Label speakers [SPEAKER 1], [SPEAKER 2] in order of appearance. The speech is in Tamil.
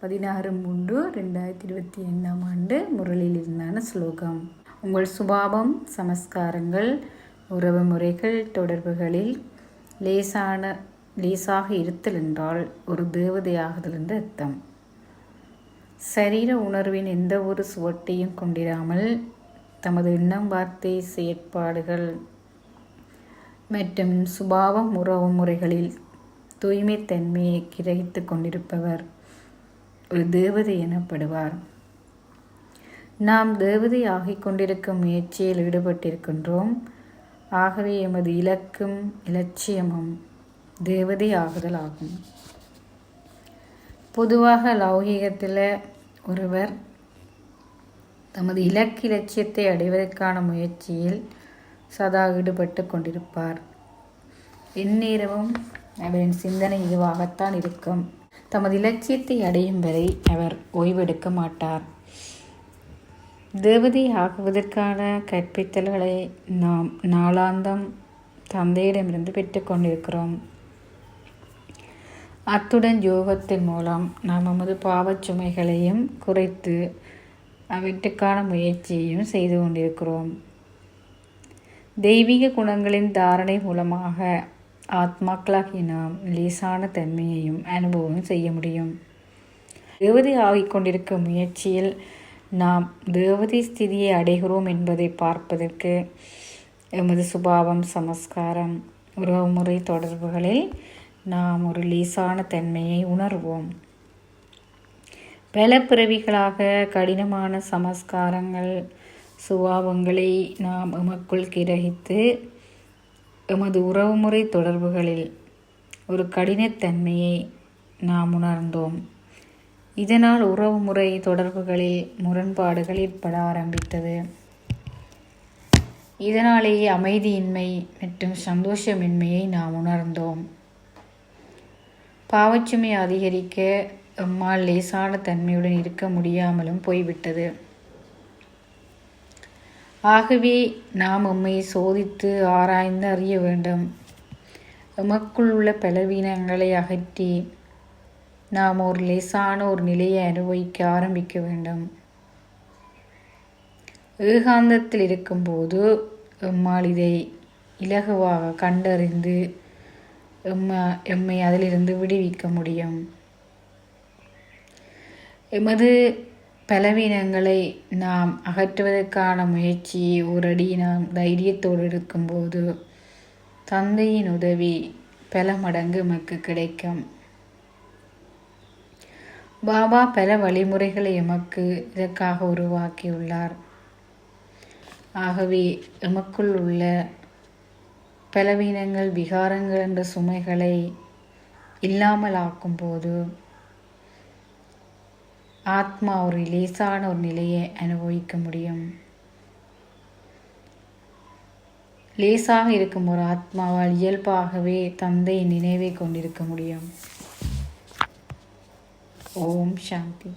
[SPEAKER 1] பதினாறு மூன்று ரெண்டாயிரத்தி இருபத்தி ஐந்தாம் ஆண்டு முரளில் இருந்தான ஸ்லோகம். உங்கள் சுபாவம் சமஸ்காரங்கள் உறவு முறைகள் தொடர்புகளில் லேசான லேசாக இருத்தல் என்றால் ஒரு தேவதையாகுதல் என்று அர்த்தம். சரீர உணர்வின் எந்த ஒரு சுவட்டையும் கொண்டிராமல் தமது எண்ணம் வார்த்தை செயற்பாடுகள் மற்றும் சுபாவம் உறவு முறைகளில் தூய்மைத்தன்மையை கிரகித்து கொண்டிருப்பவர். ஒரு தேவதை எனப்படுவார். நாம் தேவதை ஆகிக் கொண்டிருக்கும் முயற்சியில் ஈடுபட்டிருக்கின்றோம். ஆகவே எமது இலக்கும் இலட்சியமும் தேவதை ஆகுதல் ஆகும். பொதுவாக லௌகீகத்தில் ஒருவர் தமது இலக்கு இலட்சியத்தை அடைவதற்கான முயற்சியில் சதா ஈடுபட்டு கொண்டிருப்பார். எந்நேரமும் அவரின் சிந்தனை இதுவாகத்தான் இருக்கும். தமது இலட்சியத்தை அடையும் வரை அவர் ஓய்வெடுக்க மாட்டார். தேவதை ஆகுவதற்கான கற்பித்தல்களை நாம் நாளாந்தம் தந்தையிடமிருந்து பெற்றுக்கொண்டிருக்கிறோம் அத்துடன் யோகத்தின் மூலம் நாம் நமது பாவச் சுமைகளையும் குறைத்து அவற்றுக்கான முயற்சியையும் செய்து கொண்டிருக்கிறோம். தெய்வீக குணங்களின் தாரணை மூலமாக ஆத்மாக்களாகி நாம் லேசான தன்மையையும் அனுபவம் செய்ய முடியும். தேவதை ஆகிக் கொண்டிருக்கும் முயற்சியில் நாம் தேவதை ஸ்திதியை அடைகிறோம் என்பதை பார்ப்பதற்கு எமது சுபாவம் சமஸ்காரம் உறவுமுறை தொடர்புகளில் நாம் ஒரு லேசான தன்மையை உணர்வோம். பல பிறவிகளாக கடினமான சமஸ்காரங்கள் சுபாவங்களை நாம் எமக்குள் கிரகித்து எமது உறவுமுறை தொடர்புகளில் ஒரு கடினத்தன்மையை நாம் உணர்ந்தோம். இதனால் உறவுமுறை தொடர்புகளில் முரண்பாடுகள் ஏற்பட ஆரம்பித்தது. இதனாலேயே அமைதியின்மை மற்றும் சந்தோஷமின்மையை நாம் உணர்ந்தோம். பாவச்சுமை அதிகரிக்க எம்மால் லேசான தன்மையுடன் இருக்க முடியாமலும் போய்விட்டது. ஆகவே நாம் உம்மை சோதித்து ஆராய்ந்து அறிய வேண்டும். எமக்குள் உள்ள பலவீனங்களை அகற்றி நாம் ஒரு லேசான ஒரு நிலையை அனுபவிக்க ஆரம்பிக்க வேண்டும். ஏகாந்தத்தில் இருக்கும்போது எம்மால் இதை இலகுவாக கண்டறிந்து எம்மா எம்மை அதிலிருந்து விடுவிக்க முடியும். எமது பலவீனங்களை நாம் அகற்றுவதற்கான முயற்சியை ஒரடி நாம் தைரியத்தோடு இருக்கும்போது தந்தையின் உதவி பல மடங்கு எமக்கு கிடைக்கும். பாபா பல வழிமுறைகளை எமக்கு இதற்காக உருவாக்கியுள்ளார். ஆகவே எமக்குள் உள்ள பலவீனங்கள் விகாரங்கள் என்ற சுமைகளை இல்லாமல் ஆக்கும்போது ஆத்மா ஒரு லேசான ஒரு நிலையை அனுபவிக்க முடியும். லேசாக இருக்கும் ஒரு ஆத்மாவால் இயல்பாகவே தந்தையின் நினைவை கொண்டிருக்க முடியும். ஓம் சாந்தி.